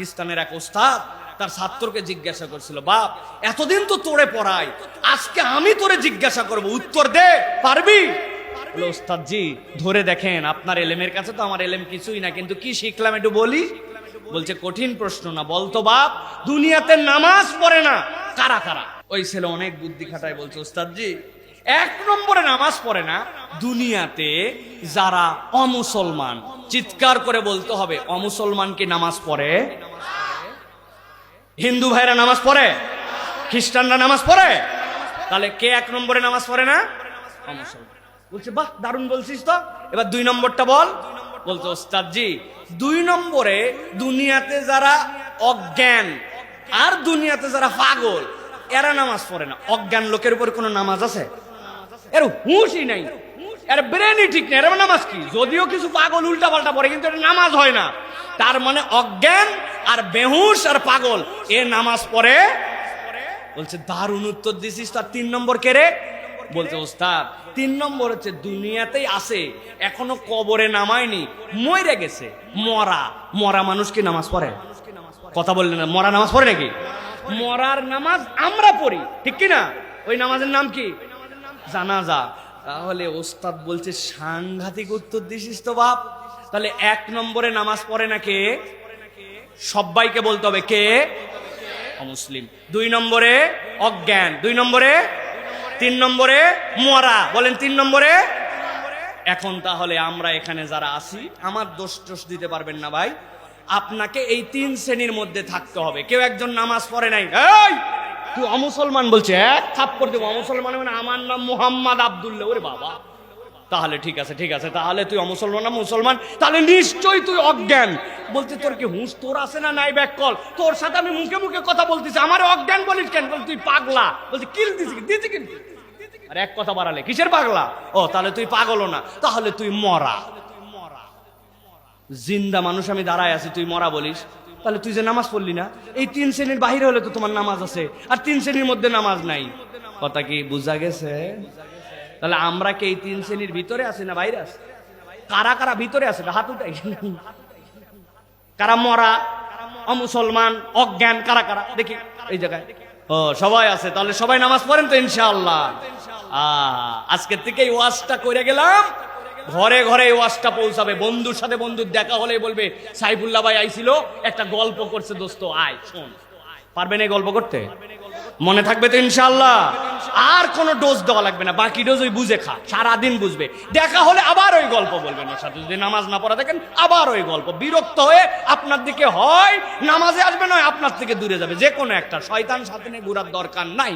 পাকিস্তানের এক ওস্তাদ তার ছাত্রকে জিজ্ঞাসা করছিল, বাপ, এতদিন তো তোরে পড়াই, আজকে আমি তোরে জিজ্ঞাসা করব, উত্তর দে, পারবি? বলে ওস্তাদ জি ধরে দেখেন, আপনার এলেমের কাছে তো আমার এলেম কিছুই না, কিন্তু কি শিখলাম একটু বলি? বলছে, কঠিন প্রশ্ন না, বলতো, বাপ, দুনিয়াতে নামাজ পড়ে না, কারা কারা? ওই ছেলে অনেক বুদ্ধি খাটায় বলছে ওস্তাদ জি এক নম্বরে নামাজ পড়ে না, দুনিয়াতে যারা অমুসলমান, চিৎকার করে বলতে হবে, অমুসলমান কি নামাজ পড়ে? হিন্দু ভাইরা নামাজ পড়ে? খ্রিস্টানরা নামাজ পড়ে? তাহলে কে এক নম্বরে নামাজ পড়ে না? বলছে, বাহ, দারুণ বলছিস তো। এবার দুই নম্বরটা বল। বলতো ওস্তাদ জি দুই নম্বরে দুনিয়াতে যারা অজ্ঞান আর দুনিয়াতে যারা পাগল, এরা নামাজ পড়ে না। অজ্ঞান লোকের উপর কোনো নামাজ আছে? এর হুঁশই নাই। এর ব্রেনই ঠিক নেই, এর নামাজ কি? যদিও কিছু পাগল উল্টা পাল্টা পড়ে, কিন্তু এটা নামাজ হয় না। তার মানে অজ্ঞান আর বেহুশ আর পাগল, এ নামাজ পড়ে। বলছে, দারুণ উত্তর দিছিস তার তিন নম্বর কে রে? বলছে, ওস্তাদ, তিন নম্বর হচ্ছে, দুনিয়াতেই আছে, এখনও কবরে নামায়নি মরে গেছে, মরা। মরা মানুষ কি নামাজ পড়ে? কথা বললেন না, মরা নামাজ পড়ে নাকি? মরার নামাজ আমরা পড়ি, ঠিক কি না ওই নামাজের নাম কি? জানাজা। তাহলে ওস্তাদ বলছে, সাংঘাতিক উত্তর দিছিস তো বাপ। তাহলে এক নম্বরে নামাজ পড়ে না কে? সবাইকে বলতে হবে কে? অমুসলিম। দুই নম্বরে অজ্ঞান, দুই নম্বরে তিন নম্বরে মরা বলেন তিন নম্বরে। এখন তাহলে আমরা এখানে যারা আছি, আমার দোষ টোষ দিতে পারবেন না ভাই। আপনাকে এই তিন শ্রেণির মধ্যে থাকতে হবে। কেউ একজন নামাজ পড়ে নাই। তুই অমুসলমান বলছে, এক থাপ্পড় দেবো। অমুসলমান মানে আমার নাম মোহাম্মদ আবদুল্লাহ। ওরে বাবা। তাহলে ঠিক আছে ঠিক আছে। তাহলে তুই অমুসলমান না মুসলমান? তাহলে নিশ্চয়ই তুই অজ্ঞান। বলতে তোর কি হুঁশ? তোর আছে না নাই ব্যাক কল তোর সাথে আমি মুখে মুখে কথা বলতেছি। আমার অজ্ঞান বলিস কেন? বল তুই পাগলা। বলছি, কিল দিছি? দিছি কিন্তু আর এক কথা বাড়ালে, কিসের পাগলা? ও, তাহলে তুই পাগলও না। তাহলে তুই মরা। জিন্দা মানুষ আমি দাঁড়ায় আছি, তুই মরা বলিস? তাহলে তুই যে নামাজ পড়লি না, এই তিন শ্রেণির বাহিরে হলে তো তোমার নামাজ আছে, আর তিন শ্রেণির মধ্যে নামাজ নাই। কথা কি বুঝা গেছে? তাহলে আমরা কি এই তিন শ্রেণির ভিতরে আছি না বাইরে আছি? কারা কারা ভিতরে আছে? হাত উঠাই। কারা মরা, অমুসলমান, অজ্ঞান, কারা কারা? দেখি, এই জায়গায়। ও, সবাই আছে, তাহলে সবাই নামাজ পড়েন তো ইনশাআল্লাহ। আজকের থেকে এই ওয়াজটা করে গেলাম। ঘরে ঘরে এই ওয়াজটা পৌঁছাবে। বন্ধুর সাথে বন্ধুর দেখা হলে বলবে, সাইফুল্লাহ ভাই আইছিল, একটা গল্প করছে, দোস্ত, আয়, শোন। পারবেন এই গল্প করতে? মনে থাকবে তো ইনশাআল্লাহ। আর কোনো ডোজ দেওয়া লাগবে না, বাকি ডোজ ওই বুঝে খা, সারাদিন বুঝবে। দেখা হলে আবার ওই গল্প বলবেন ওর সাথে যদি নামাজ না পড়া দেখেন, আবার ওই গল্প। বিরক্ত হয়ে আপনার দিকে হয়, নামাজে আসবে নয়, আপনার থেকে দূরে যাবে। যে কোনো একটা, শয়তান সাথে ঘুরার দরকার নাই।